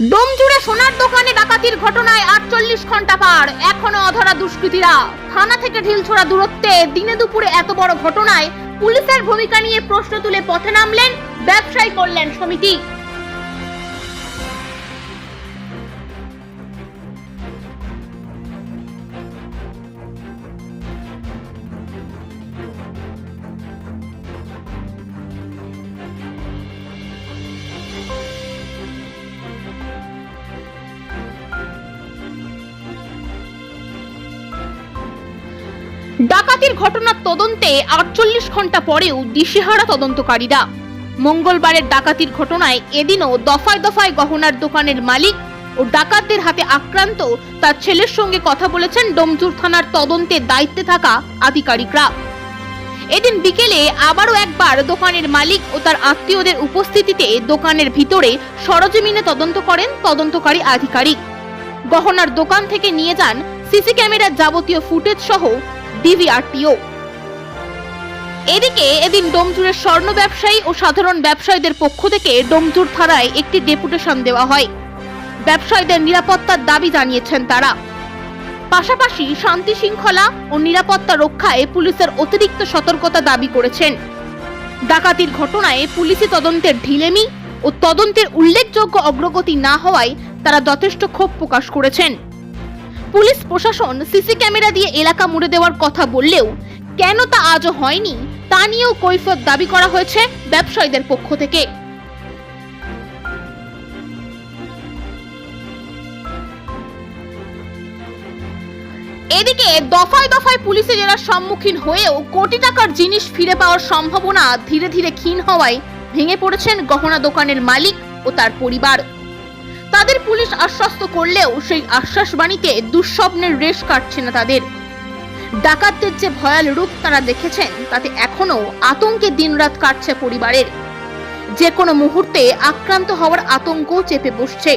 ডোম জুড়ে সোনার দোকানে ডাকাতির ঘটনায় আটচল্লিশ ঘণ্টা পার। এখনও অধরা দুষ্কৃতীরা। থানা থেকে ঢিলছোড়া দূরত্বে দিনে দুপুরে এত বড় ঘটনায় পুলিশের ভূমিকা নিয়ে প্রশ্ন তুলে পথে নামলেন, ব্যবসায়ী কল্যাণ সমিতি। ডাকাতির ঘটনার তদন্তে আটচল্লিশ ঘণ্টা পরেও দিশেহারা তদন্তকারীরা। মঙ্গলবারের ডাকাতির ঘটনায় এদিনও দফায় দফায় গহনার দোকানের মালিক ও ডাকাতদের হাতে আক্রান্ত তার ছেলের সঙ্গে কথা বলেছেন ডোমজুর থানার তদন্তে দায়িত্বে থাকা আধিকারিকরা। এদিন বিকেলে আবারও একবার দোকানের মালিক ও তার আত্মীয়দের উপস্থিতিতে দোকানের ভিতরে সরজমিনে তদন্ত করেন তদন্তকারী আধিকারিক। গহনার দোকান থেকে নিয়ে যান সিসি ক্যামেরার যাবতীয় ফুটেজ সহ ডিভিআরটিও এদিকে এদিন ডোমজুরের স্বর্ণ ব্যবসায়ী ও সাধারণ ব্যবসায়ীদের পক্ষ থেকে ডোমজুর থানায় একটি ডেপুটেশন দেওয়া হয়। ব্যবসায়ীদের নিরাপত্তার দাবি জানিয়েছেন তারা। পাশাপাশি শান্তি শৃঙ্খলা ও নিরাপত্তা রক্ষায় পুলিশের অতিরিক্ত সতর্কতা দাবি করেছেন। ডাকাতির ঘটনায় পুলিশি তদন্তের ঢিলেমি ও তদন্তের উল্লেখযোগ্য অগ্রগতি না হওয়ায় তারা যথেষ্ট ক্ষোভ প্রকাশ করেছেন। পুলিশ প্রশাসন সিসি ক্যামেরা দিয়ে এলাকা মুড়ে দেওয়ার কথা বললেও কেন তা আজও হয়নি তা নিয়েও কৈফত দাবি করা হয়েছে ব্যবসায়ীদের পক্ষ থেকে। এদিকে দফায় দফায় পুলিশে যারা সম্মুখীন হয়েও কোটি টাকার জিনিস ফিরে পাওয়ার সম্ভাবনা ধীরে ধীরে ক্ষীণ হওয়ায় ভেঙে পড়েছেন গহনা দোকানের মালিক ও তার পরিবার। তাদের পুলিশ আশ্বস্ত করলেও সেই আশ্বাস বাণীতে দুঃস্বপ্নের রেশ কাটছে না তাদের। ডাকাতদের যে ভয়াল রূপ তারা দেখেছেন, তাতে এখনও আতঙ্কে দিনরাত কাটছে পরিবারের। যে কোনো মুহূর্তে আক্রান্ত হওয়ার আতঙ্ক চেপে বসছে।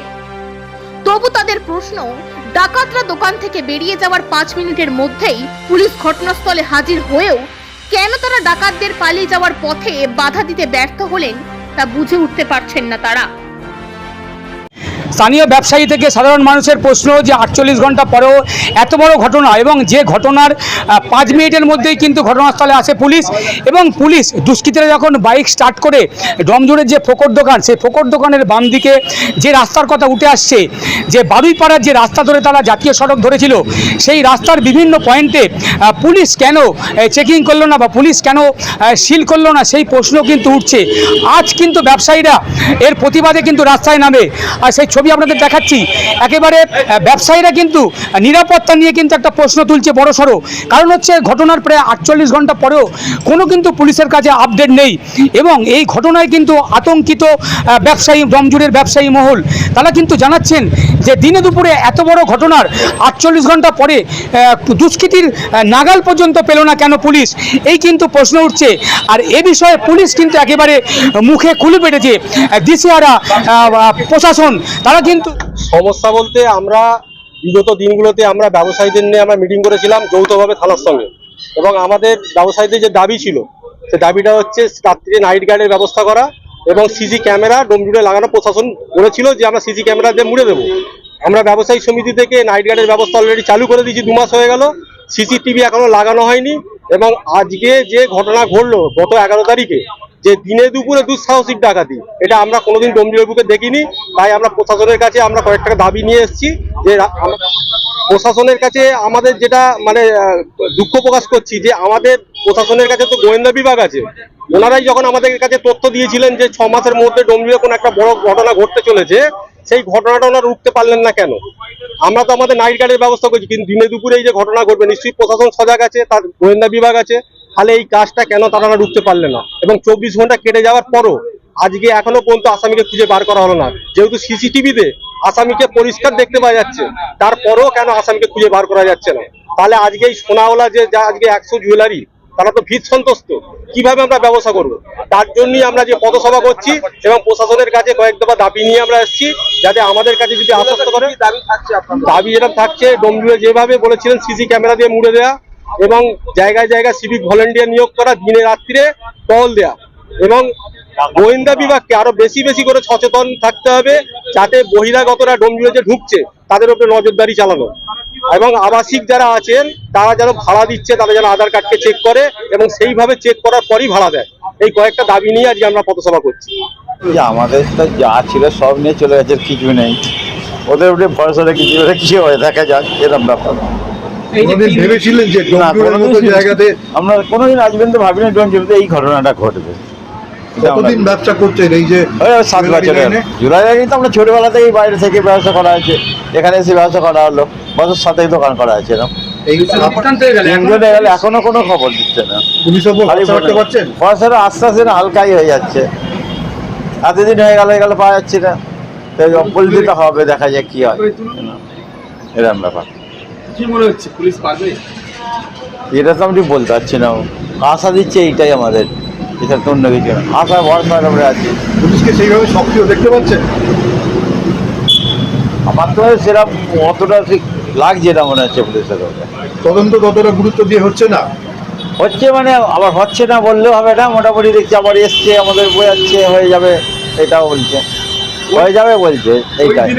তবু তাদের প্রশ্ন, ডাকাতরা দোকান থেকে বেরিয়ে যাওয়ার পাঁচ মিনিটের মধ্যেই পুলিশ ঘটনাস্থলে হাজির হয়েও কেন তারা ডাকাতদের পালিয়ে যাওয়ার পথে বাধা দিতে ব্যর্থ হলেন তা বুঝে উঠতে পারছেন না তারা। স্থানীয় ব্যবসায়ী থেকে সাধারণ মানুষের প্রশ্ন যে আটচল্লিশ ঘণ্টা পরেও এত বড় ঘটনা এবং যে ঘটনার পাঁচ মিনিটের মধ্যেই কিন্তু ঘটনাস্থলে আসে পুলিশ এবং পুলিশ দুষ্কৃতীরা যখন বাইক স্টার্ট করে ডমজুড়ের যে ফোকর দোকান, সেই ফোকর দোকানের বাম দিকে যে রাস্তার কথা উঠে আসছে, যে বারুইপাড়ার যে রাস্তা ধরে তারা জাতীয় সড়ক ধরেছিল, সেই রাস্তার বিভিন্ন পয়েন্টে পুলিশ কেন চেকিং করল না বা পুলিশ কেন সিল করল না সেই প্রশ্ন কিন্তু উঠছে। আজ কিন্তু ব্যবসায়ীরা এর প্রতিবাদে কিন্তু রাস্তায় নামে। আর সেই ছবি আপনাদের দেখাচ্ছি। একেবারে ব্যবসায়ীরা কিন্তু নিরাপত্তা নিয়ে কিন্তু একটা প্রশ্ন তুলছে বড় সড়ো কারণ হচ্ছে, ঘটনার প্রায় আটচল্লিশ ঘণ্টা পরেও কোনো কিন্তু পুলিশের কাছে আপডেট নেই। এবং এই ঘটনায় কিন্তু আতঙ্কিত ব্যবসায়ী, দমজুরের ব্যবসায়ী মহল। তারা কিন্তু জানাচ্ছেন যে, দিনে দুপুরে এত বড় ঘটনার আটচল্লিশ ঘণ্টা পরে দুষ্কৃতির নাগাল পর্যন্ত পেল না কেন পুলিশ? এই কিন্তু প্রশ্ন উঠছে। আর এ বিষয়ে পুলিশ কিন্তু একেবারে মুখে খুলে পেটেছে দিশেহারা প্রশাসন তারা কিন্তু সমস্যা বলতে আমরা বিগত দিনগুলোতে আমরা ব্যবসায়ীদের নিয়ে আমরা মিটিং করেছিলাম যৌথভাবে থানার সঙ্গে। এবং আমাদের ব্যবসায়ীদের যে দাবি ছিল, সে দাবিটা হচ্ছে রাত্রে নাইট গার্ডের ব্যবস্থা করা এবং সিসি ক্যামেরা ডোমজুড়ে লাগানো প্রশাসন বলেছিল যে আমরা সিসি ক্যামেরা দিয়ে মুড়ে দেবো। আমরা ব্যবসায়ী সমিতি থেকে নাইট গার্ডের ব্যবস্থা অলরেডি চালু করে দিয়েছি, দু মাস হয়ে গেল। সিসিটিভি এখনও লাগানো হয়নি এবং আজকে যে ঘটনা ঘটলো গত এগারো তারিখে যে দিনে দুপুরে দুঃসাহসিক ডাকাতি। এটা আমরা কোনোদিন ডোমজুড়ের বুকে দেখিনি, তাই আমরা প্রশাসনের কাছে আমরা কয়েক টাকা দাবি নিয়ে এসেছি যে প্রশাসনের কাছে আমাদের যেটা মানে দুঃখ প্রকাশ করছি যে আমাদের প্রশাসনের কাছে তো গোয়েন্দা বিভাগ আছে। ওনারাই যখন আমাদের কাছে তথ্য দিয়েছিলেন যে ছ মাসের মধ্যে ডোমজুড়ে কোনো একটা বড় ঘটনা ঘটতে চলেছে, সেই ঘটনাটা ওনারা রুখতে পারলেন না কেন? আমরা তো আমাদের নাইট গার্ডের ব্যবস্থা করছি, কিন্তু দিনে দুপুরে এই যে ঘটনা ঘটবে, নিশ্চয়ই প্রশাসন সজাগ আছে, তার গোয়েন্দা বিভাগ আছে। তাহলে এই কাজটা কেন তারা রুখতে পারলে না? এবং চব্বিশ ঘণ্টা কেটে যাওয়ার পরও আজকে এখনও পর্যন্ত আসামিকে খুঁজে বার করা হলো না। যেহেতু সিসিটিভিতে আসামিকে পরিষ্কার দেখতে পাওয়া যাচ্ছে তারপরেও কেন আসামিকে খুঁজে বার করা যাচ্ছে না? তাহলে আজকে এই সোনাওয়ালা যে আজকে একশো জুয়েলারি তারা তো ভীত সন্তুষ্ট কীভাবে আমরা ব্যবসা করব? তার জন্যই আমরা যে পদসভা করছি এবং প্রশাসনের কাছে কয়েক দফা দাবি নিয়ে আমরা এসেছি যাতে আমাদের কাছে যদি আশ্বস্ত করে। দাবি যেটা থাকছে ডোমজুড়ে যেভাবে বলেছিলেন সিসি ক্যামেরা দিয়ে মুড়ে দেওয়া এবং জায়গায় জায়গায় সিভিক ভলেন্টিয়ার নিয়োগ করা দিনে রাত্রিরে টহল দেয়া। এবং গোয়েন্দা বিভাগকে আরও বেশি বেশি করে সচেতন থাকতে হবে যাতে বহিরাগতরা ডোমজুড়ে যে ঢুকছে, তাদের উপরে নজরদারি চালানো। এবং আবাসিক যারা আছেন, তারা যেন ভাড়া দিচ্ছে, তাদের যেন আধার কার্ডকে চেক করে এবং সেইভাবে চেক করার পরই ভাড়া দেয়। এই কয়েকটা দাবি নিয়ে আজকে আমরা পথসভা করছি। আমাদের তো যা ছিল সব নিয়ে চলে গেছে, কিছু নেই। ওদের উপরে ভরসা কিছু কি হয় দেখা যাক এরকম ব্যাপার। কোনোদিন ভেবেছিলেন যে ডোমজুড়ের মতো জায়গাতে আমরা কোনোদিন আসবেন তো ভাবিনি ডোমজুড়িতে এই ঘটনাটা ঘটবে। কতদিন ব্যবসা করছেন এই যে ওই ওই সাত বছরের। জুলাই লাইনে তো আমরা ছোটবেলা থেকেই বাইরে থেকে ব্যবসা করা হয়েছে। এখানে এসে ব্যবসা করা হলো। বছর সাথেই দোকান করা আছে এরকম। হয়ে এখন- তিনজনে গেলে এখনও কোনো খবর দিচ্ছে না। আস্তে আস্তে হালকাই হয়ে যাচ্ছে। এতদিন হয়ে গেল হয়ে গেল পাওয়া যাচ্ছে না। তো হবে দেখা যাক কি হয়। এরকম ব্যাপার। কি মনে হচ্ছে? পুলিশ পারবে? এটা তো আমি বলতে পারছি না। আশা দিচ্ছে এইটাই আমাদের। এটা তো অন্য কিছু না। আশা ভরসার আছি। পুলিশকে সেইভাবে সক্রিয় দেখতে পাচ্ছেন আমার তো সেরকম অতটা ঠিক লাগছে না মনে হচ্ছে পুলিশের তদন্ত ততটা গুরুত্ব দিয়ে হচ্ছে না? হচ্ছে মানে আবার হচ্ছে না বললেও হবে না। মোটামুটি দেখছি আবার এসছে আমাদের বোঝাচ্ছে হয়ে যাবে এটাও বলছে। হয়ে যাবে বলছে এইটাই।